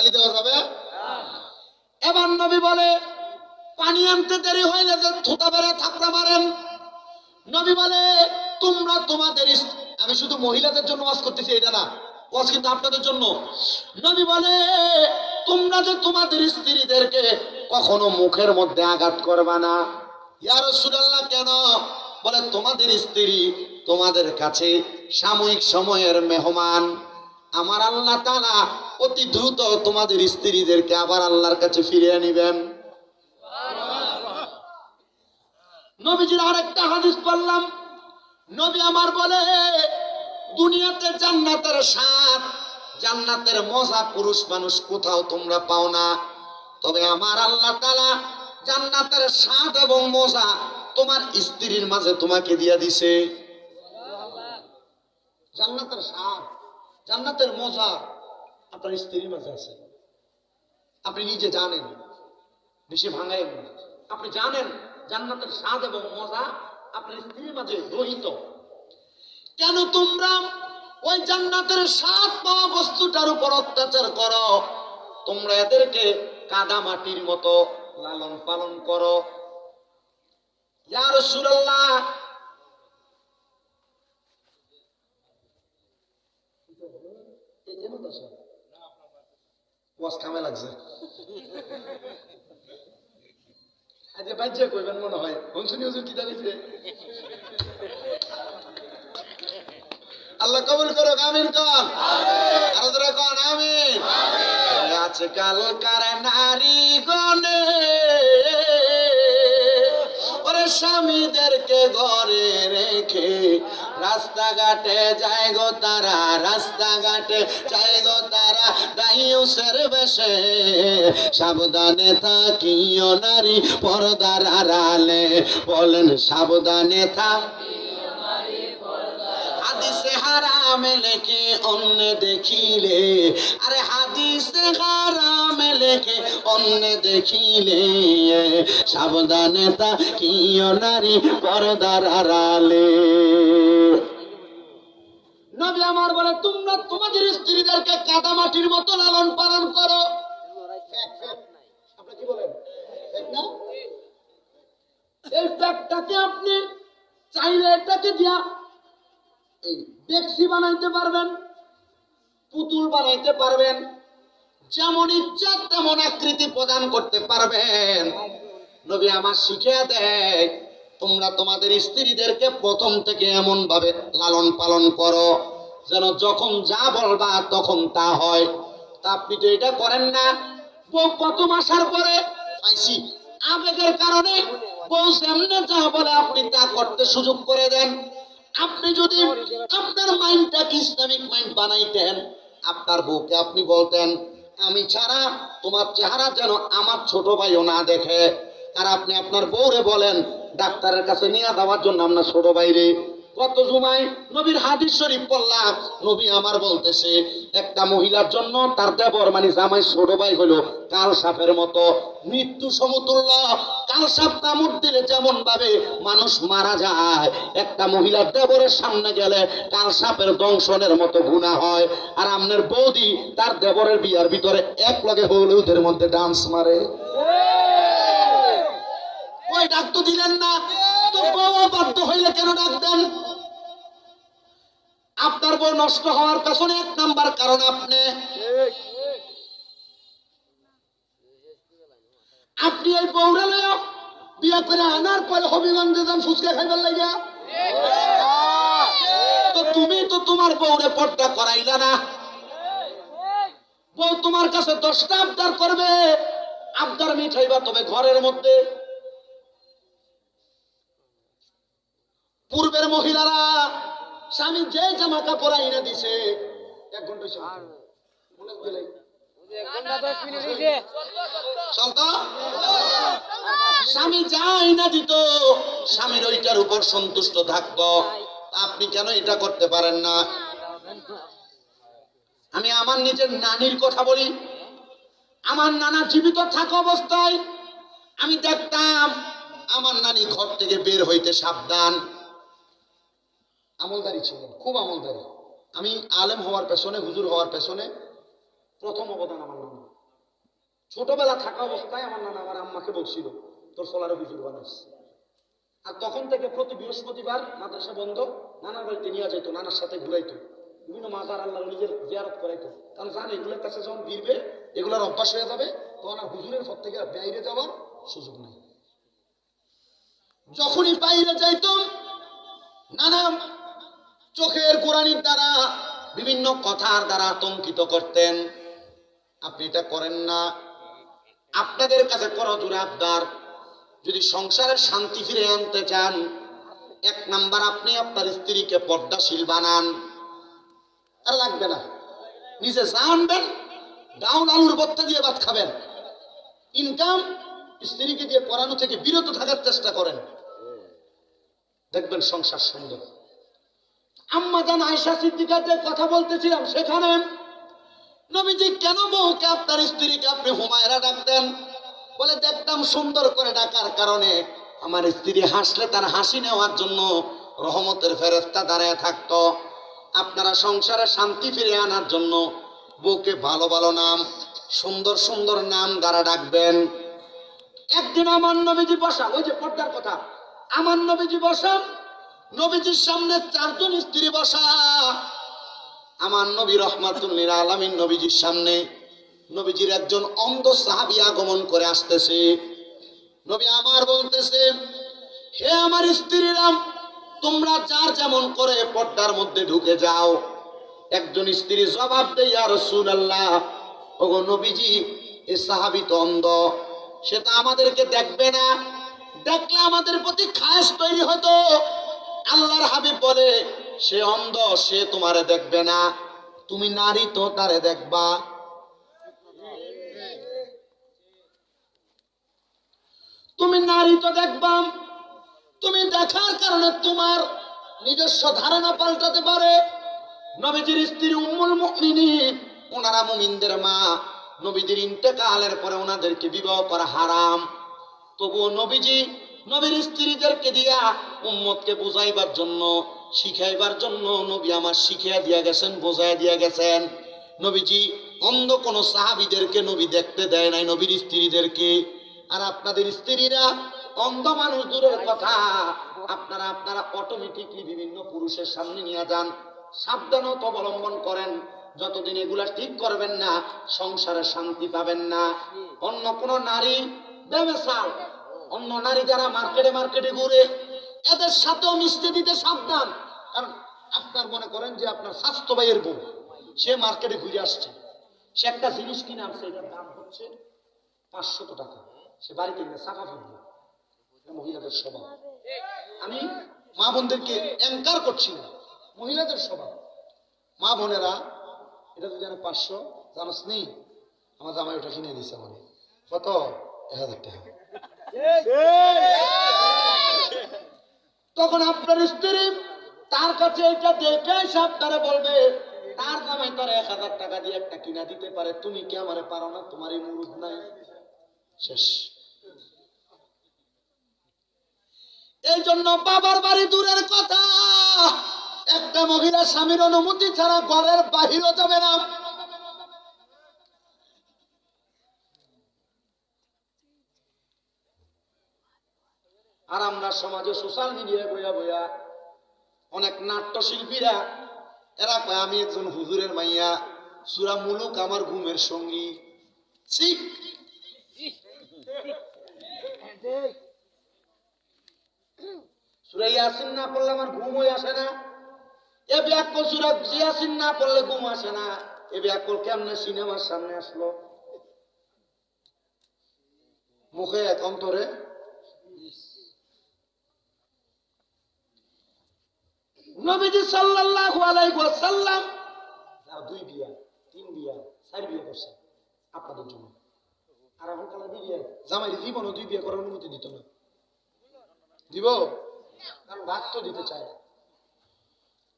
গালি এবার নবী বলে, পানি আনতে দেরি হইলে যে থুতা বেড়ে থাপড়া মারেন। নবী বলে, তোমরা তোমাদের আমি শুধু মহিলাদের জন্য ওয়াজ করতেছি, এটা না, ওয়াজ কিন্তু আপনাদের জন্য। নবী বলে, তোমরা যে তোমাদের স্ত্রীদেরকে কখনো মুখের মধ্যে আঘাত করবা না? ইয়া রাসূলুল্লাহ, কেন? বলে, তোমাদের স্ত্রী তোমাদের কাছে সাময়িক সময়ের মেহমান। আমার আল্লাহ তাআলা অতি দ্রুত তোমাদের স্ত্রীদেরকে আবার আল্লাহর কাছে ফিরিয়ে নিবেন নবীজির আরেকটা হাদিস পড়লাম। নবী আমার বলে, দুনিয়াতে জান্নাতের স্বাদ, জান্নাতের মজা পুরুষ মানুষ কোথাও তোমরা পাও না। তবে আমার আল্লাহ তালা জান্নাতের স্বাদ এবং মজা তোমার স্ত্রীর মাঝে তোমাকে দিয়া দিছে। জান্নাতের স্বাদ, জান্নাতের মজা আপনার স্ত্রীর মাঝে আছে। আপনি নিজে জানেন, বেশি ভাঙায়। আপনি জানেন জান্নাতের স্বাদ এবং মজা আপনার স্ত্রীর মাঝে রহিত। কেন তোমরা ওই জান্নাতের স্বাদ পাওয়া বস্তুটার উপর অত্যাচার করো? তোমরা এদেরকে কাদা মাটির মতো লালন পালন করো। রাসূলুল্লাহ! ওয়াজ কামে লাগছে। আজকে বাজ্যে কইবেন মনে হয়। হংসনি হুজুর কি জানিছে আল্লাহ কবুল করো আমিন কন। আরও ধরে কন, আমিন। আজকাল কার নারী গনে ওরে স্বামীদেরকে ঘরে রেখে রাস্তাঘাটে যায় গো তারা, রাস্তাঘাটে যায় গো তারা দাইউসের বেশে সাবধানে থাকিও নারী পর্দার আড়ালে। বলেন, সাবধানে থাক। হারামে লেখে, অন্য দেখিলে। আরে হাদিসে হারামে লেখে, অন্য দেখিলে। সাবধানে তা কিয় নারী পর্দার আড়ালে। নবী আমার বলে, তোমরা তোমাদের স্ত্রীদেরকে কাদা মাটির মতো লালন পালন করো। এই প্যাকটাকে আপনি চাইলে এটাকে দিয়া ডেক্সি বানাইতে পারবেন, পুতুল বানাইতে পারবেন, যেমন ইচ্ছা তেমন আকৃতি প্রদান করতে পারবেন। নবী আমার শিখিয়ে দেয়, তোমরা তোমাদের স্ত্রীদেরকে প্রথম থেকে এমন ভাবে লালন পালন করো, যেন যখন যা বলবা তখন তা হয়। তা আপনি তো এটা করেন না। বউ কত মাসার পরে? পাইছি। আবেগের কারণে বউ সামনে যা বলে আপনি তা করতে সুযোগ করে দেন। আপনি যদি আপনার মাইন্ডটাকে ইসলামিক মাইন্ড বানাইতেন, আপনার বউকে আপনি বলতেন, আমি ছাড়া তোমার চেহারা যেন আমার ছোট ভাইও না দেখে। আর আপনি আপনার বউরে বলেন, ডাক্তারের কাছে নিয়ে দেওয়ার জন্য আপনার ছোট ভাইরে কত জুমাই নবীর হাদিস শরীফ পড়লাম। নবী আমার বলতেছে একটা মহিলার জন্য তার দেবর মানে জামাই ছোট ভাই হলো কাল সাপের মতো। মৃত্যু সমতুল্য। কাল সাপ কামড় দিলে যেমন ভাবে মানুষ মারা যায় একটা মহিলার দেবরের সামনে গেলে কাল সাপের দংশনের মতো গুণা হয়। আর আপনার বৌদি তার দেবরের বিয়ার ভিতরে এক লগে হলুদের মধ্যে ডান্স মারে। ওই ডাক তো দিলেন না? তো বউ বাধ্য হইলে কেন ডাক দেন? আপনার বউ নষ্ট হওয়ার পেছনে এক নাম্বার কারণ আপনি। আপনি এই বউরে লইয়া বিয়া করে আনার পরে হবিগঞ্জে যান ফুচকা খাইবার লাগিয়া। তো তুমি তো তোমার বউরে পর্দা করাইলা না। বউ তোমার কাছে দশটা আবদার করবে। আবদার মিঠাইবা তবে ঘরের মধ্যে। পূর্বের মহিলারা স্বামী যে জামা কাপড় আইনা দিছে এক ঘণ্টা। চলতো স্বামী যা আইনা দিত স্বামীর ওইটার উপর সন্তুষ্ট থাকতো। আপনি কেন এটা করতে পারেন না? আমি আমার নিজের নানির কথা বলি। আমার নানা জীবিত থাকা অবস্থায় আমি দেখতাম আমার নানি ঘর থেকে বের হইতে সাবধান। আমলদারি ছিল খুব আমলদারি আমি আলেম হওয়ার পেছনে, হুজুর হওয়ার পেছনে প্রথম অবদান আমার নানা ছোটবেলা থাকা অবস্থায় আমার নানা আমার আম্মাকে বলছিল, তোর সোলারে হুজুর বানাস। আর তখন থেকে প্রতি বৃহস্পতিবার মাদ্রাসা বন্ধ, নানার বাড়িতে নিয়ে যেত নানার সাথে ঘুরাইতো। বিভিন্ন মাজার আল্লাহ নিজের জিয়ারত করাইতো। কারণ জান এগুলোর কাছে যখন বিরবে এগুলোর অভ্যাস হয়ে যাবে, তখন আর হুজুরের পর থেকে বাইরে যাওয়ার সুযোগ নেই। যখনই বাইরে যাইতাম, নানা চোখের কোরআনির দ্বারা বিভিন্ন কথার দ্বারা আতঙ্কিত করতেন। আপনি এটা করেন না। আপনাদের কাছে করো জোরে আবদার। যদি সংসারের শান্তি ফিরে আনতে চান, এক নাম্বার আপনি আপনার স্ত্রীকে পর্দাশীল বানান। আর লাগবে না। নিজে জানবেন ডাউন আলুর বত্তা দিয়ে ভাত খাবেন। ইনকাম স্ত্রীকে দিয়ে করানো থেকে বিরত থাকার চেষ্টা করেন। দেখবেন সংসার সুন্দর। আম্মা জান আয়সা সিদ্দিকাতে কথা বলতেছিলাম সেখানে নবীজি কেন বউকে আপনার স্ত্রীকে আপনি হুমায়রা ডাকতেন বলে, দেখতাম সুন্দর করে ডাকার কারণে আমার স্ত্রী হাসলে তার হাসি নেওয়ার জন্য রহমতের ফেরেস্তা দাঁড়ায় থাকতো। আপনারা সংসারে শান্তি ফিরে আনার জন্য বউকে ভালো ভালো নাম, সুন্দর সুন্দর নাম দ্বারা ডাকবেন। একদিন আমার নবীজি বসা ওই যে পর্দার কথা, আমার নবীজি বসান নবীজির সামনে চারজন স্ত্রী বসা। আমার নবী রহমাতুল্লিল আলমিন নবীজির সামনে নবীজির একজন অন্ধ সাহাবি আগমন করে আসতেছে। নবী আমার বলতেছে, হে আমার স্ত্রীরাম তোমরা যার যেমন করে পর্দার মধ্যে ঢুকে যাও। একজন স্ত্রী জবাব দেয় আর সুন আল্লাহ ওগো নবীজি, এ সাহাবি তো অন্ধ। সে তো আমাদেরকে দেখবে না। দেখলে আমাদের প্রতি খাস তৈরি হতো। আল্লাহর হাবিব বলে, সে অন্ধ, সে তোমারে দেখবে না। তুমি নারী তো তারে দেখবা। তুমি নারী তো দেখবা। তুমি দেখার কারণে তোমার নিজস্ব ধারণা পাল্টাতে পারে। নবীজির স্ত্রী উম্মুল মুমিনিন, ওনারা মুমিনদের মা। নবীজির ইন্তেকালের পরে ওনাদেরকে বিবাহ করা হারাম। তবুও নবীজি নবীর স্ত্রীদেরকে দিয়া উম্মতকে বুঝাইবার জন্য, শিখাইবার জন্য নবী আমার শিখিয়া দিয়া গেছেন বোঝাই দিয়া গেছেন। নবীজি, অন্ধ কোন সাহাবিদেরকে নবী দেখতে দেয় নাই, নবীর স্ত্রীদেরকে। আর আপনাদের স্ত্রীরা অন্ধ মানুষ দূরের কথা, আপনারা আপনারা অটোমেটিকলি বিভিন্ন পুরুষের সামনে নিয়ে যান। সাবধানতা অবলম্বন করেন। যতদিন এগুলা ঠিক করবেন না, সংসারে শান্তি পাবেন না। অন্য কোন নারী ব্যবসাল অন্য নারী যারা মার্কেটে মার্কেটে ঘুরে, এদের সাথেও মিশতে দিতে সাবধান। কারণ আপনার মনে করেন যে আপনার স্বাস্থ্য ভাইয়ের বউ, সে মার্কেটে ঘুরে আসছে। সে একটা জিনিস কিনে আনছে, এটার দাম হচ্ছে পাঁচশত টাকা। সে বাড়িতে গিয়ে সাফা ফেলবে মহিলাদের স্বভাব। আমি মা বোনদেরকে অ্যাঙ্কার করছি না, মহিলাদের স্বভাব। মা বোনেরা, এটা যদি জানে পাঁচশো, জানোস নেই আমার জামাই ওটা কিনে দিছে আমার কত? এক হাজার টাকা। তখন আপনার স্ত্রী তার কাছে এটা দেখে সব তারা বলবে, তার জামাই তার এক হাজার টাকা দিয়ে একটা কিনা দিতে পারে। তুমি কি আমারে পারো না? তোমার এই মুরুদ নাই। শেষ। এই জন্য বাবার বাড়ি দূরের কথা। একটা মহিলা স্বামীর অনুমতি ছাড়া ঘরের বাহিরও যাবে না। আর আমরা সমাজে সোশ্যাল মিডিয়ায় বইয়া বইয়া অনেক নাট্যশিল্পীরা, এরা কয়, আমি একজন হুজুরের মাইয়া, সুরা মুলুক আমার ঘুমের সঙ্গী। ছি। সুরা ইয়াসিন না পড়লে আমার ঘুম হয়ে আসে না। এ ব্যাকল সুরা ইয়াসিন না পড়লে ঘুম আসে না। এ ব্যাকল কেমনে সিনেমার সামনে আসলো? মুখে এক অন্তরে নবীজি সাল্লাল্লাহু আলাইহি ওয়াসাল্লাম, যারা দুই বিয়া, তিন বিয়া, চার বিয়া করছে আপনাদের জন্য। আর এখন কালা বিয়া জামাই জীবনও দুই বিয়া করার অনুমতি দিত না। দিব? কারণ ভাগ তো দিতে চায় না।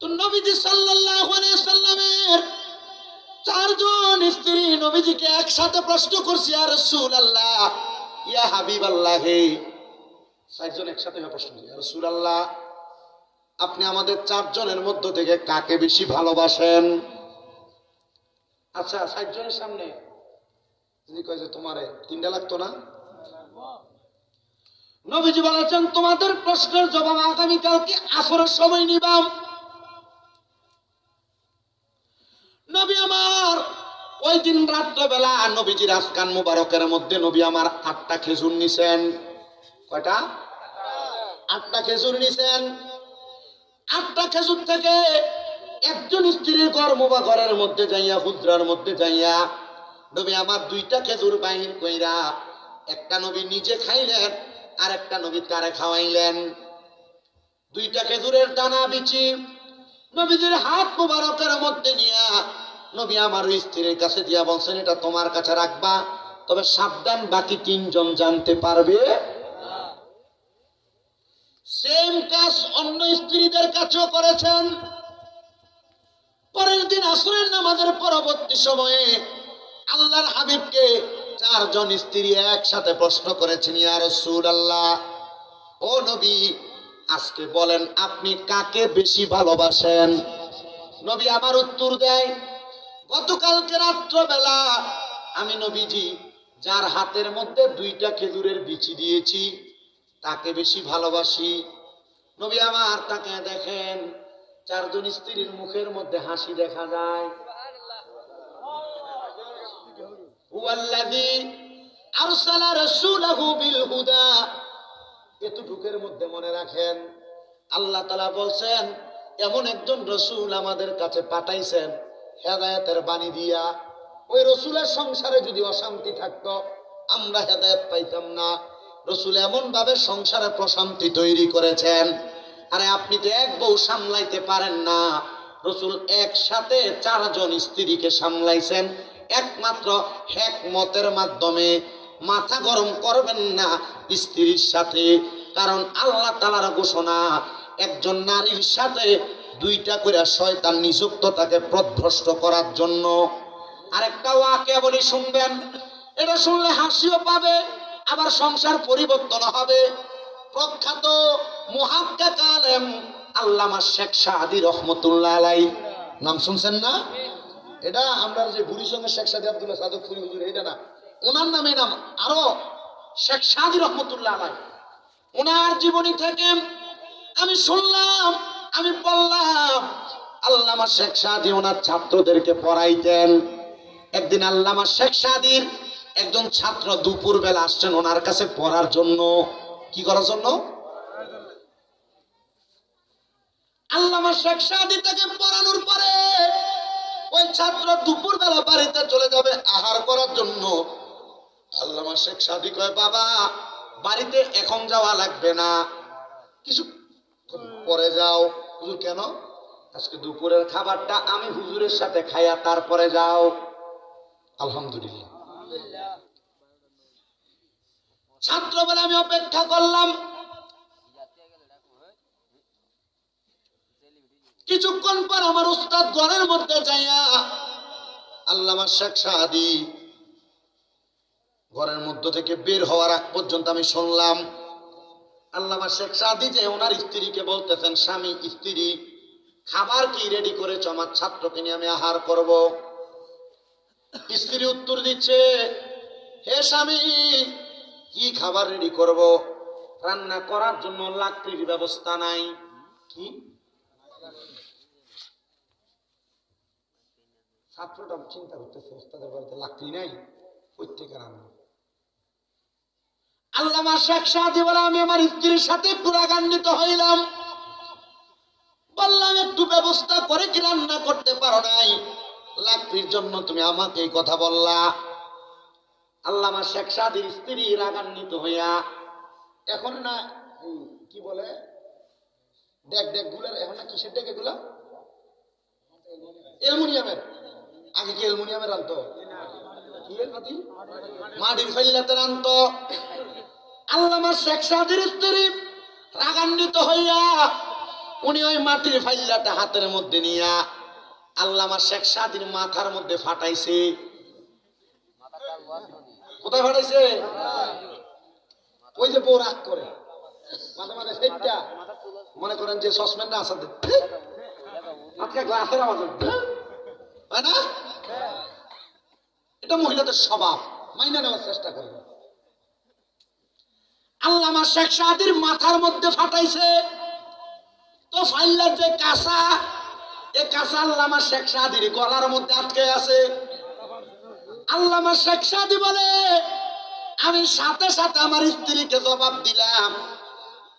তো নবীজি সাল্লাল্লাহু আলাইহি সাল্লামের চারজন স্ত্রী নবীজিকে একসাথে প্রশ্ন করছে আর রাসূলুল্লাহ, ইয়া হাবিবাল্লাহ। হে চারজন একসাথে প্রশ্ন করছে রাসূলুল্লাহ আপনি আমাদের চারজনের মধ্য থেকে কাকে বেশি ভালোবাসেন? আচ্ছা চারজনের সামনে। যদি কয় যে তোমারে, তিনটা লাগতো না? নবীজি বলেছেন, তোমাদের প্রশ্নের জবাব আগামীকালকে আসরের সময় নিবাম। নবী আমার, ওই দিন রাত্রবেলা নবীজির আসকান মুবারকের মধ্যে নবী আমার আটটা খেজুর নিছেন। কয়টা? আটটা খেজুর নিছেন। আটটা খেজুর থেকে একজন স্ত্রীর কর্ম বা ঘরের মধ্যে যাইয়া হুদ্রার মধ্যে যাইয়া, নবী, আমার দুইটা খেজুর বাহির কইরা একটা নবী নিজে খাইলেন আর একটা নবী তারে খাওয়াইলেন। দুইটা খেজুরের দানা বিচি নবীজির হাত মুবারকের মধ্যে নিয়া নবী, আমার স্ত্রীর কাছে দিয়া বলছেন, এটা তোমার কাছে রাখবা, তবে সাবধান বাকি তিনজন জানতে পারবে। সেম কাজ অন্য স্ত্রীদের কাছেও করেছেন। পরের দিন আসরের নামাজের পরবর্তী সময়ে আল্লাহর হাবিবকে চারজন স্ত্রী একসাথে প্রশ্ন করেছেন, ইয়া রাসূল আল্লাহ ও নবী, আজকে বলেন আপনি কাকে বেশি ভালোবাসেন? নবী আমার উত্তর দেয়, গতকালকে রাত্রবেলা আমি নবীজি, যার হাতের মধ্যে দুইটা খেজুরের বিচি দিয়েছি তাকে বেশি ভালোবাসি। নবী আমার তাকে দেখেন, চারজন স্ত্রীর মুখের মধ্যে হাসি দেখা যায়। এতটুকের মধ্যে মনে রাখেন, আল্লাহ তাআলা বলছেন, এমন একজন রসুল আমাদের কাছে পাঠাইছেন, হেদায়েতের বাণী দিয়া। ওই রসুলের সংসারে যদি অশান্তি থাকতো, আমরা হেদায়েত পাইতাম না। রসুল এমন ভাবে সংসারে প্রশান্তি তৈরি করেছেন, আরে আপনি তো এক বউ সামলাইতে পারেন না। রসুল একসাথে চারজন স্ত্রীকে সামলাইছেন, একমাত্র হেকমতের মাধ্যমে। মাথা গরম করবেন না স্ত্রীর সাথে, কারণ আল্লাহ তালার ঘোষণা, একজন নারীর সাথে দুইটা করে শয়তান নিযুক্ত তাকে প্রভ্রষ্ট করার জন্য। আরেকটা ওয়াকে বলি শুনবেন, এটা শুনলে হাসিও পাবে। আবার সংসার পরিবর্তন হবে। প্রখ্যাত মুহাক্কাক আলেম আল্লামা শেখ সাদি রহমতুল্লাহ আলাই নাম শুনছেন না? এটা আমরা যে বুড়ির সঙ্গে শেখ সাদি আব্দুল্লাহ সাদক ফুরি হুজুর, এটা না। ওনার নামে নাম আরও শেখ সাদি রহমতুল্লাহ আলাই ওনার জীবনী থেকে আমি শুনলাম, আমি বললাম, আল্লামা শেখ সাদি ওনার ছাত্রদেরকে পড়াইতেন। একদিন আল্লামা শেখ সাদির একজন ছাত্র দুপুর বেলা আসছেন ওনার কাছে পড়ার জন্য। কি করার জন্য? আল্লামা শেখ সাদি তাকে পড়ানোর পরে ওই ছাত্র দুপুর বেলা বাড়িতে চলে যাবে আহার করার জন্য। আল্লামা শেখ সাদি কয়, বাবা, বাড়িতে এখন যাওয়া লাগবে না। কিছু পরে যাও। হুজুর, কেন? আজকে দুপুরের খাবারটা আমি হুজুরের সাথে খাইয়া তারপরে যাও। আলহামদুলিল্লাহ। ছাত্রবেলা আমি অপেক্ষা করলাম। কিছুক্ষণ পর আমার উস্তাদ ঘরের মধ্যে যাইয়া আল্লামা শেখ সাহাদি ঘরের মধ্য থেকে বের হওয়ার আগ পর্যন্ত আমি শুনলাম, আল্লামা শেখ সাদি যে ওনার স্ত্রীকে বলতেছেন, স্বামী, স্ত্রী, খাবার কি রেডি করেছ? আমার ছাত্রকে নিয়ে আমি আহার করব। স্ত্রী উত্তর দিচ্ছে, হে স্বামী কি খাবার রেডি করব? রান্না করার জন্য লাকড়ির ব্যবস্থা নাই। কি? ছাত্রটা চিন্তা করতেছে, ওস্তাদের বাড়িতে লাকড়ি নাই? প্রত্যেকের রান্না? আল্লামা শেখ সাদি বলে, আমি আমার স্ত্রীর সাথে একটু রাগান্বিত হইলাম। বললাম, একটু ব্যবস্থা করে কি রান্না করতে পারো নাই? লাকড়ির জন্য তুমি আমাকে এই কথা বললা। আল্লামা শেখ সাদির স্ত্রী রাগান্বিত হইয়া, এখন না কি বলে? দেখ দেখ, গুলার, এখন না কিসের ডেকে গুলা এলমুনিয়ামের আগে কি এলমুনিয়ামের আনতো? মাটির ফেললাতে আনতো। আল্লামা শেখ সাদির স্ত্রী রাগান্বিত হইয়া, উনি ওই মাটির ফাইল্লাটা হাতের মধ্যে নিয়া আল্লামা শেখ সাদির মাথার মধ্যে ফাটাইছে। কোথায় ফাটাইছে ওই যে বউ রাগ করে। মাঝে মাঝে সেইটা। মনে করেন যে সসম্যানটা আসাতে আজকে গ্লাসের আওয়াজ হচ্ছে। না? এটা মহিলাদের স্বভাব। মাইনে নেওয়ার চেষ্টা করবেন আল্লামা শেখ সাদির মাথার মধ্যে ফাটাইছে। তো ফাইলার যে কাঁসা এ কাঁসা আল্লামা শেখ সাদির গলার মধ্যে আটকে আছে। আল্লামা শেখ সাদি বলে, আমি সাথে সাথে আমার স্ত্রীকে জবাব দিলাম,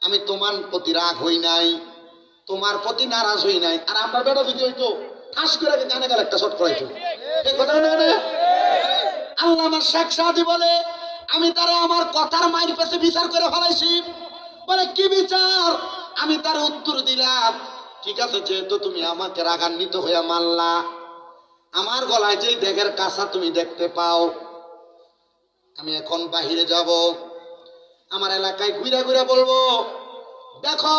আমি তোমার প্রতি রাগ হই নাই, তোমার প্রতি নারাজ হই নাই। আর আমরা বেটা যদি হইতো ঠাস করে কানে গেল একটা শট করাইতো এই কথা আল্লাহ শেখ সাদি বলে, আমি তারা আমার কথার মায়ের কাছে বিচার করে ফেলাইছি। বলে, কি বিচার? আমি তার উত্তর দিলাম, ঠিক আছে, যেহেতু তুমি আমাকে রাগান্বিত হইয়া মানলা আমার গলায় যেই ডেগের কাঁচা তুমি দেখতে পাও, আমি এখন বাহিরে যাব। আমার এলাকায় ঘুরে ঘুরে বলব, দেখো,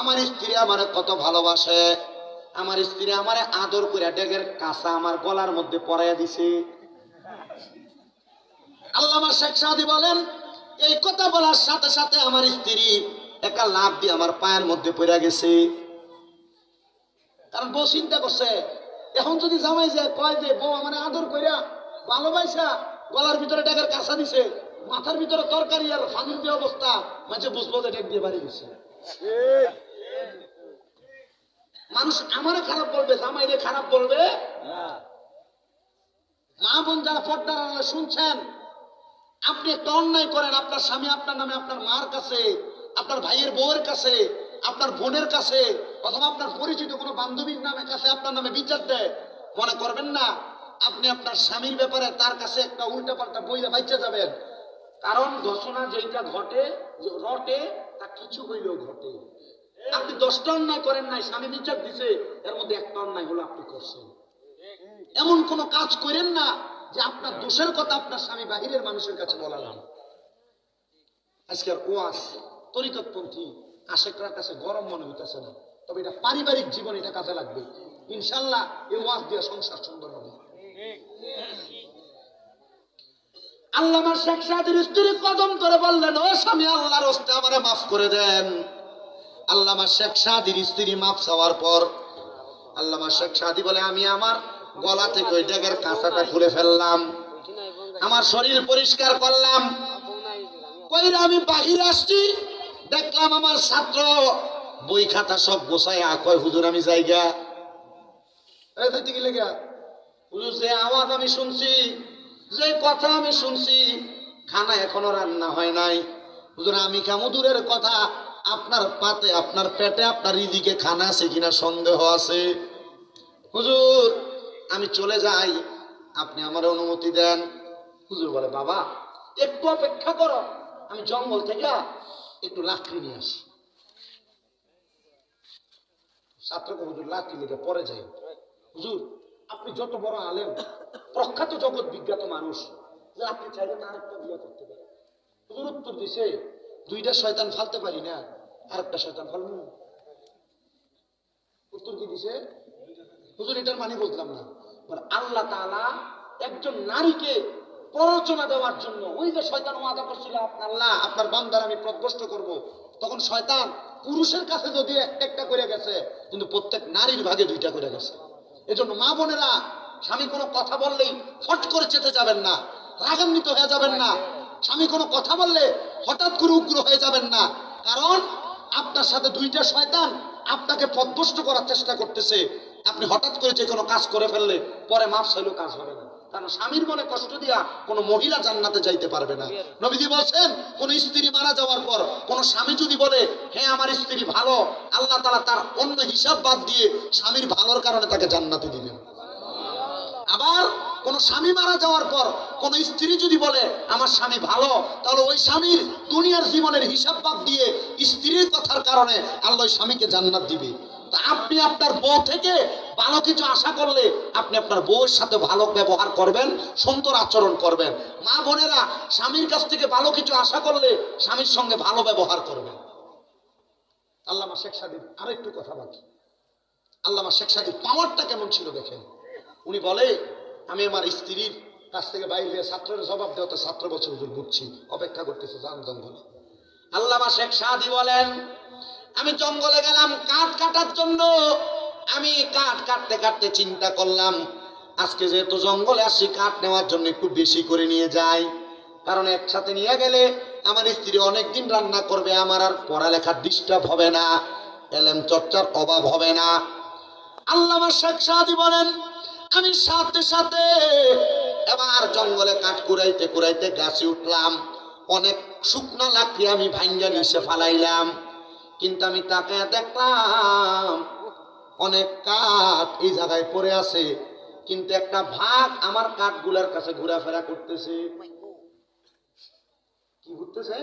আমার স্ত্রী আমার কত ভালোবাসে। আমার স্ত্রী আমারে আদর করে ডেগের কাঁচা আমার গলার মধ্যে পরাইয়া দিছে। আল্লামা শেখ সাদি বলেন, এই কথা বলার সাথে সাথে আমার স্ত্রী একটা লাভ দিয়ে আমার পায়ের মধ্যে পড়ে গেছে। কারণ বউ চিন্তা করছে এখন যদি জামাই যায়, কয় যে, বউ আমার আদর কইরা ভালোবাসা, গলার ভিতরে টাকার কাঁচা দিছে, মাথার ভিতরে তরকারি আর ফানির দিয়ে অবস্থা, মাঝে বুঝব যে ডেক দিয়ে বাড়ি দিছে মানুষ আমারে খারাপ বলবে, জামাইরে খারাপ বলবে। মা বোন যারা পর্দার শুনছেন, আপনি একটা অন্যায় করেন, আপনার স্বামী আপনার নামে আপনার মার কাছে, আপনার ভাইয়ের বউয়ের কাছে, আপনার বোনের কাছে অথবা আপনার পরিচিত কোনো বান্ধবীর নামে কাছে আপনার নামে বিচার দেয়, মনে করবেন না, আপনি আপনার স্বামীর ব্যাপারে তার কাছে একটা উল্টা পাল্টা বইলে বাইচে যাবেন। কারণ ঘোষণা যেটা ঘটে রটে, তা কিছু হইলেও ঘটে। আপনি দশটা অন্যায় করেন নাই, স্বামী বিচার দিছে, এর মধ্যে একটা অন্যায় হলো আপনি করছেন। এমন কোন কাজ করেন না যে আপনার দোষের কথা আপনার স্বামী বাহিরের মানুষের কাছে বলালাম আজকের ওয়াস তরিকতপন্থী, আশেকরার কাছে গরম মনে হইতেছে না। তবে এটা পারিবারিক জীবন এটা কাজে লাগবে। ইনশাল্লাহ এই ওয়াজ দিয়ে সংসার সুন্দর হবে। শেখ স্ত্রী কদম করে বললেন, ও স্বামী, আল্লাহর হস্তে আমারে মাফ করে দেন। শেখ স্ত্রী মাফ চাওয়ার পর আল্লামা শেখ বলে, আমি আমার গলা থেকে ওই ডেগের কাঁচাটা খুলে ফেললাম। আমার শরীর পরিষ্কার করলাম। কইরা আমি বাহির আসছি, দেখলাম আমার ছাত্র বই খাতা সব গোছায় কয়, হুজুর, আমি যাইগা এই তো কি লেগা? হুজুর, যে আওয়াজ আমি শুনছি, যে কথা আমি শুনছি, খানা এখনও রান্না হয় নাই। হুজুর, আমি খামো কথা, আপনার পাতে, আপনার পেটে, আপনার রিদিকে খানা আছে কিনা সন্দেহ আছে? হুজুর, আমি চলে যাই, আপনি আমার অনুমতি দেন। হুজুর বলে, বাবা, একটু অপেক্ষা করো, আমি জঙ্গল থেকে একটু লাকড়ি নিয়ে আসি। ছাত্রকে হুজুর লাকড়ি লেগে পরে যাই হুজুর, আপনি যত বড় আলেম, প্রখ্যাত জগৎ বিজ্ঞাত মানুষ, যে আপনি চাইলে তার একটা বিয়ে করতে পারেন। হুজুর, উত্তর দিছে, দুইটা শয়তান ফালতে পারি না আর একটা শয়তান ফালমু উত্তর কি দিছে? হুজুর, এটার মানে বুঝলাম না। আল্লাহ তাআলা একজন নারীকে প্ররোচনা দেওয়ার জন্য ওই যে শয়তান ওয়াদা করছিল, আপনার আল্লাহ আপনার বান্দার আমি প্রদ্রষ্ট করব তখন শয়তান পুরুষের কাছে যদি একটা করে গেছে, কিন্তু প্রত্যেক নারীর ভাগে দুইটা করে গেছে। এজন্য মা বোনেরা, স্বামী কোনো কথা বললেই ফট করে চেতে যাবেন না, রাগান্বিত হয়ে যাবেন না। স্বামী কোনো কথা বললে হঠাৎ করে উগ্র হয়ে যাবেন না। কারণ আপনার সাথে দুইটা শয়তান আপনাকে পদভষ্ট করার চেষ্টা করতেছে। আপনি হঠাৎ করে যে কোনো কাজ করে ফেললে পরে মাপ চাইলেও কাজ হবে না। কারণ স্বামীর মনে কষ্ট দিয়া কোনো মহিলা জান্নাতে যাইতে পারবে না। নবীজি বলছেন, কোন স্ত্রী মারা যাওয়ার পর কোন স্বামী যদি বলে হ্যাঁ আমার স্ত্রী ভালো আল্লাহ তালা তার অন্য হিসাব বাদ দিয়ে স্বামীর ভালোর কারণে তাকে জান্নাতে দিবেন আবার কোন স্বামী মারা যাওয়ার পর কোন স্ত্রী যদি বলে, আমার স্বামী ভালো তাহলে ওই স্বামীর দুনিয়ার জীবনের হিসাব বাদ দিয়ে স্ত্রীর কথার কারণে আল্লাহ স্বামীকে জান্নাত দিবে। আপনি আপনার বউ থেকে ভালো কিছু আশা করলে আপনি আপনার বউয়ের সাথে ভালো ব্যবহার করবেন, সুন্দর আচরণ করবেন। মা বোনেরা, স্বামীর কাছ থেকে ভালো কিছু আশা করলে স্বামীর সঙ্গে ভালো ব্যবহার করবেন। আল্লামা শেখ সাদির আরও একটু কথা বাকি আল্লামা শেখ সাদির পাওয়ারটা কেমন ছিল দেখেন? উনি বলে, আমি আমার স্ত্রীর কাছ থেকে বাইরে ছাত্রের জবাব দেওয়া তো ছাত্র বছর হুজুর বুঝছি। অপেক্ষা করতেছে জান জঙ্গলে। আল্লামা শেখ সাদি বলেন, আমি জঙ্গলে গেলাম, কাঠ কাটার জন্য আমি কাঠ কাটতে কাটতে চিন্তা করলাম, আজকে যেহেতু জঙ্গলে আসছি, কাঠ নেওয়ার জন্য একটু বেশি করে নিয়ে যাই। কারণ একসাথে নিয়ে গেলে আমার স্ত্রী অনেক দিন রান্না করবে, আমার আর পড়ালেখার ডিস্টার্ব হবে না, এলেম চর্চার অভাব হবে না। আল্লামা শেখ সাদি বলেন, আমি সাথে সাথে এবার জঙ্গলে কাঠ কুড়াইতে কুড়াইতে গাছে উঠলাম, অনেক শুকনা লাকড়ি আমি ভাঙ্গা নিচে ফালাইলাম, কিন্তু আমি তাকে দেখলাম অনেক কাঠ এই জায়গায় পড়ে আছে, কিন্তু একটা ভাগ আমার কাঠগুলার কাছে ঘোরাফেরা করতেছে। কি ঘুরতেছে?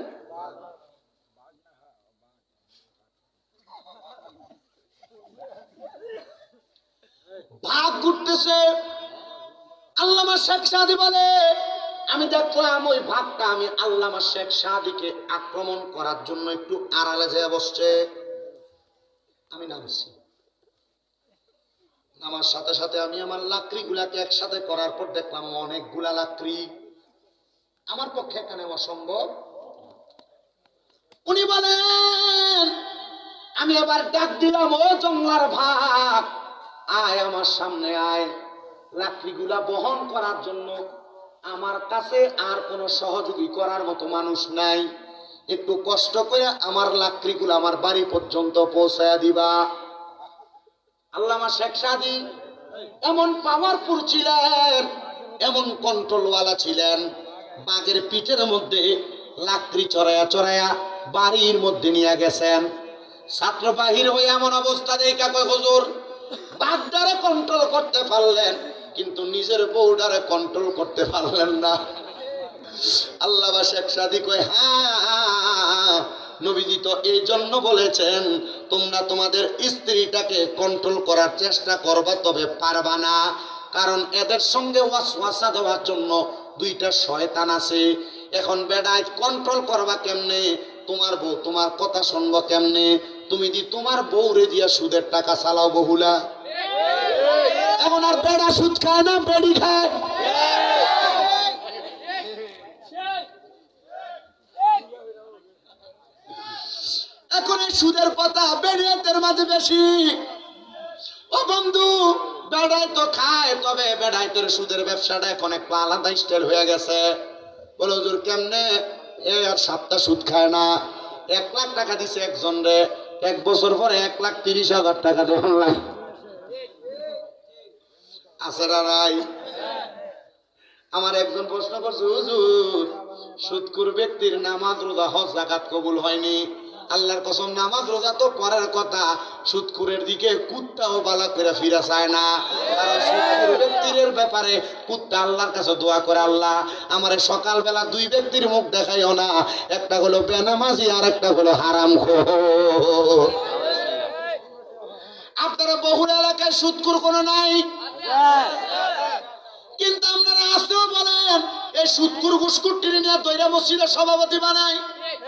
ভাগ ঘুরতেছে। আল্লামা শেখ সাদি বলে, আমি দেখলাম ওই ভাগটা আমি আল্লামা শেখ সাদিকে আক্রমণ করার জন্য একটু আড়ালে যেয়ে বসছে। আমি নামছি। নামার সাথে সাথে আমি আমার লাকড়ি গুলাকে একসাথে করার পর দেখলাম অনেকগুলা লাকড়ি। আমার পক্ষে এখানে অসম্ভব। উনি বলেন, আমি এবার ডাক দিলাম, ও জংলার ভাগ। আয় আমার সামনে, আয়। লাকড়িগুলা বহন করার জন্য আমার কাছে আর কোনো সহযোগী করার মতো মানুষ নাই। একটু কষ্ট করে আমার লাকড়িগুলো আমার বাড়ি পর্যন্ত পৌঁছায় দিবা। আল্লামা শেখ সাদি এমন পাওয়ারফুল ছিলেন, এমন কন্ট্রোলওয়ালা ছিলেন, বাঘের পিঠের মধ্যে লাকড়ি চড়ায়া চড়ায়া বাড়ির মধ্যে নিয়ে গেছেন। ছাত্র বাহির হয়ে এমন অবস্থা দেখা কয়, হুজুর, বাঘটারে কন্ট্রোল করতে পারলেন, কিন্তু নিজের বউটারে কন্ট্রোল করতে পারলেন না। আল্লাহ শেখ সাদি কয় হ্যাঁ নবীজি তো এই জন্য বলেছেন, তোমরা তোমাদের স্ত্রীটাকে কন্ট্রোল করার চেষ্টা করবা, তবে পারবা না। কারণ এদের সঙ্গে ওয়াসওয়াসা দেওয়ার জন্য দুইটা শয়তান আছে। এখন বেড়ায় কন্ট্রোল করবা কেমনে? তোমার বউ তোমার কথা শুনব কেমনে? তুমি দি তোমার বউরে দিয়া সুদের টাকা চালাও বহুলা। এখন আর বেড়া সুদ খায় না, বেড়ি খায়। এখন এই সুদের কথা বেড়িয়াতের মাঝে বেশি। ও বন্ধু বেড়াই তো খায়, তবে বেড়াই তোর সুদের ব্যবসাটা এখন একটু আলাদা স্টাইল হয়ে গেছে। বলো, হুজুর, কেমনে? এ আর সাতটা সুদ খায় না। এক লাখ টাকা দিছে একজন রে। এক বছর পরে এক লাখ তিরিশ হাজার টাকা দেওয়ার লাগে আছে নাই? আমার একজন প্রশ্ন করছে, হুজুর সুদকুর ব্যক্তির নামাজ, রোজা, হজ জাকাত কবুল হয়নি। আল্লাহর কসম, নামাজ রোজা তো পরের কথা। সুদকুরের দিকে কুত্তাও বালা করে ফিরা চায় না। কারণ ব্যক্তির ব্যাপারে কুত্তা আল্লাহর কাছে দোয়া করে, আল্লাহ, আমার সকালবেলা দুই ব্যক্তির মুখ দেখাইও না। একটা হলো বেনামাজি আর একটা হলো হারাম আপনারা বহুল এলাকায় সুদকুর কোনো নাই? কিন্তু আপনারা আসতেও বলেন, এই সুদকুর গুসকুর টেনে নিয়ে দৈরা মসজিদের সভাপতি বানায়।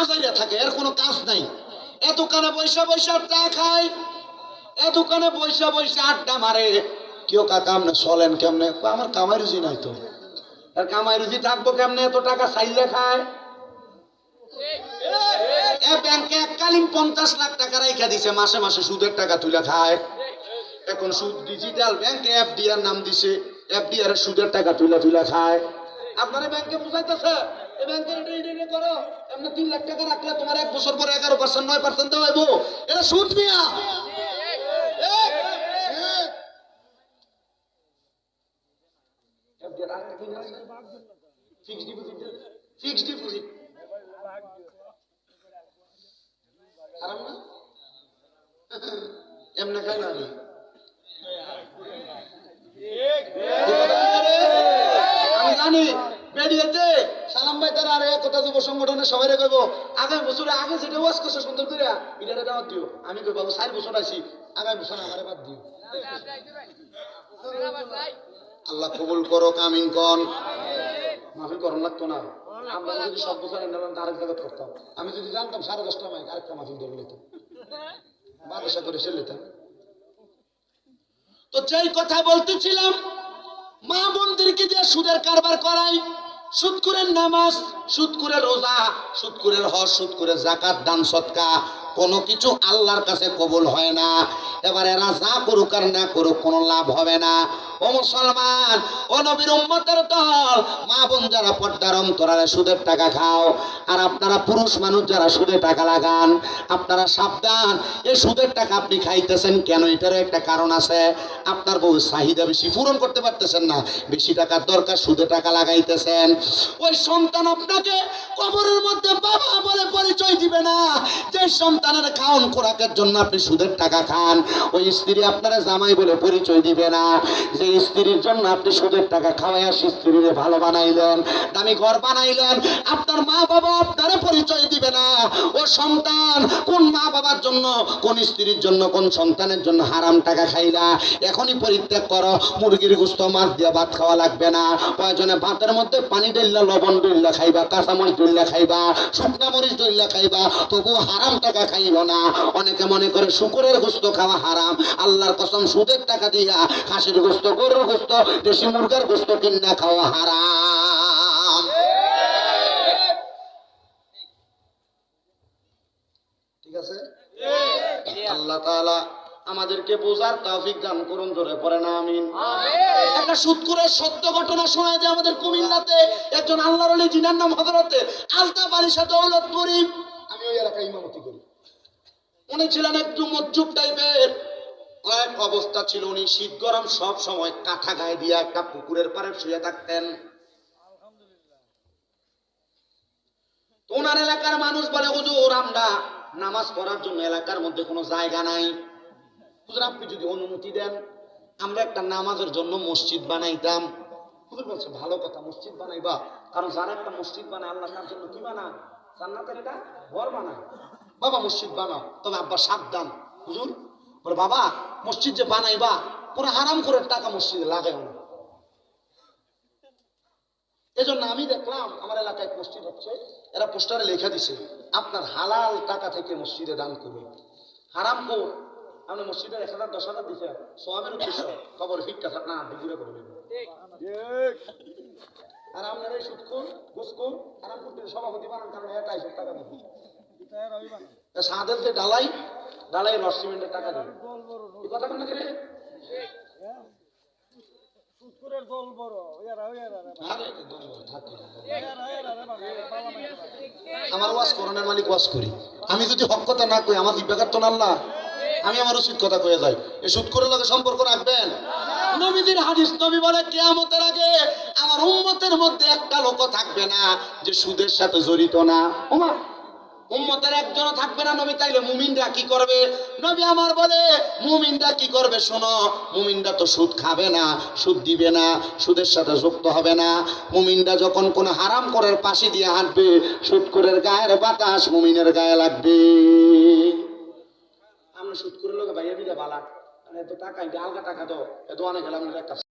আজাইরা থাকে, এর কোনো কাজ নাই। এ দোকানে বৈশা বৈশা চা খায় এ দোকানে বৈশা বৈশা আড্ডা মারে। কেউ কাকা আপনি চলেন কেমনে? আমার কামাই রুজি নাই তো। আর কামাই রুজি থাকব কেমনে? এত টাকা চাইলে খায়। এ ব্যাংকে এককালীন পঞ্চাশ লাখ টাকা রেখা দিছে, মাসে মাসে সুদের টাকা তুলে খায়। এখন সুদ ডিজিটাল ব্যাংকে এফডিআর নাম দিছে এফডিআর সুদের টাকা তুলে তুলে খায়। আপনারা ব্যাংকে বুঝাইতেছে এই ব্যাংকের এটা এটা এটা করো। এমনি তিন লাখ টাকা রাখলে তোমার এক বছর পরে এগারো পার্সেন্ট নয় পার্সেন্ট দেওয়া হইবো। এটা সুদ মিয়া ফিক্সড ডিপোজিট ফিক্সড ডিপোজিট না এমনি খাই না জানি বেরিয়েতে সালাম ভাই তারা আরে কথা যুব সংগঠনের সবাই কইব, আগামী বছরে আগে যেটা ওয়াজ করছে সুন্দর করে এটা দাওয়াত দিও। আমি কই বাবু চার বছর আছি আগামী বছর আমারে বাদ দিও। আল্লাহ কবুল করো কামিন কন। মাফি করুন, লাগতো না। আমরা যদি সব বছর আরেক জায়গায় করতাম আমি যদি জানতাম, সাড়ে দশটা মাইক আরেকটা মাফি ধরে নিতাম। বারোশা করে সে নিতাম তো যেই কথা বলতেছিলাম মা বোনদেরকে দিয়ে সুদের কারবার করাই, সুদ করে নামাজ, সুদ করে রোজা, সুদ করে হজ, সুদ করে জাকাত দান, সৎকা কোনো কিছু আল্লাহর কাছে কবুল হয় না। এবার এরা যা করুক আর না করুক, কোনো লাভ হবে না। ও মুসলমান, ও নবীর উম্মতের দল, মা বোন যারা পর্দার অন্তরালে সুদের টাকা খাও, আর আপনারা পুরুষ মানুষ যারা সুদে টাকা লাগান, আপনারা সাবধান এই সুদের টাকা আপনি খাইতেছেন কেন? এটারও একটা কারণ আছে। আপনার বউ চাহিদা বেশি পূরণ করতে পারতেছেন না, বেশি টাকার দরকার সুদে টাকা লাগাইতেছেন। ওই সন্তান আপনাকে কবরের মধ্যে বাবা বলে পরিচয় দিবে না। যে সন্তানের খাওন খোরাকের জন্য আপনি সুদের টাকা খান। ওই স্ত্রী আপনারা জামাই বলে পরিচয় দিবে না। যে স্ত্রীর জন্য আপনি সুদের টাকা খাওয়াইয়া সে স্ত্রীরে ভালো বানাইলেন, দামি ঘর বানাইলেন, আপনার মা বাবা আপনারে পরিচয় দিবে না। ও সন্তান, কোন মা বাবার জন্য, কোন স্ত্রীর জন্য, কোন সন্তানের জন্য হারাম টাকা খাইলা? এখনই পরিত্যাগ করো, মুরগির গুস্ত, মাছ দিয়ে ভাত খাওয়া লাগবে না। প্রয়োজনে ভাতের মধ্যে পানি ডেল্লা লবণ ডেল্লা খাইবা, কাঁচামরিচ ডেল্লা খাইবা, শুকনা মরিচ ডেল্লা খাইবা তবু হারাম টাকা খাইব না। অনেকে মনে করে শুকুরের গুস্ত খাওয়া হারাম। আল্লাহর কসম সুদের টাকা দিয়া খাসির গোস্ত গরুর গোস্ত দেশি মুরগার গোস্ত কিনা খাওয়া হারাম। ঠিক আছে? আল্লাহ তাআলা আমাদেরকে বোঝার তৌফিক দান করুন ধরে পড়ে না আমিন। একটা সুৎকুরের সত্য ঘটনা শোনায় যে আমাদের কুমিল্লাতে একজন আল্লাহর আলী জিনার নাম হজরতে আলতাফ আলী সাথে দৌলতপুরি আমি ওই এলাকায় ইমামতি করি। উনি ছিলেন একটু মজ্জুব টাইপের। এক অবস্থা ছিল উনি শীত গরম সব সময় কাঁথা গায়ে দিয়ে একটা পুকুরের পাড়ে শুয়ে থাকতেন। ওনার এলাকার মানুষ বলে, হুজুর, আমরা নামাজ পড়ার জন্য এলাকার মধ্যে কোনো জায়গা নাই। হুজুর, আপনি যদি অনুমতি দেন, আমরা একটা নামাজের জন্য মসজিদ বানাইতাম। হুজুর বলছে, ভালো কথা, মসজিদ বানাইবা। কারণ যারা একটা মসজিদ বানায়, আল্লাহ তার জন্য কি বানা জান্নাতের একটা ঘর বানায়। বাবা মসজিদ বানাও। তবে আব্বা সাবধান। হুজুর, বলে, বাবা, মসজিদ যে বানাইবা, পুরো হারাম করে টাকা মসজিদে লাগাইও না। এজন্য আমি দেখলাম, আমার এলাকায় মসজিদ হচ্ছে, এরা পোস্টারে লেখা দিছে, আপনার হালাল টাকা থেকে মসজিদে দান করুন। হারাম কো আপনি মসজিদের এক হাজার, দশ হাজার দিছে সোয়াবের উদ্দেশ্য খবর ভিক্ষা থাক না বিক্রি করে দেবেন আর আপনার এই সুৎকুর ঘুসকুর হারাম করতে সভাপতি বানান, কারণ এটা টাকা ডালাই ডালাই রস সিমেন্টের টাকা দেবেন এই কথা কেন না। আমার ওয়াজ করোনার মালিক ওয়াজ করি। আমি যদি হক কথা না কই, আমার জিব্বাকার তো নাল্লা আমি আমার উচিত কথা কয়ে যাই। এই সুদ করে লগে সম্পর্ক রাখবেন? নবীদের হাদিস নবী বলে, কেয়ামতের আগে আমার উম্মতের মধ্যে একটা লোক থাকবে না, যে সুদের সাথে জড়িত না। ওমা উম্মতের একজনও থাকবে না, নবী তাইলে মুমিনরা কি করবে? নবী আমার বলে, মুমিনরা কি করবে শোনো, মুমিনরা তো সুদ খাবে না, সুদ দিবে না, সুদের সাথে যুক্ত হবে না। মুমিনরা যখন কোনো হারাম করার পাশে দিয়ে হাঁটবে, সুদ করের গায়ের বাতাস মুমিনের গায়ে লাগবে। আমরা সুদ করে লোক ভাইয়া বিটা বালা এত টাকা আলগা টাকা তো এত অনেক গেলাম একটা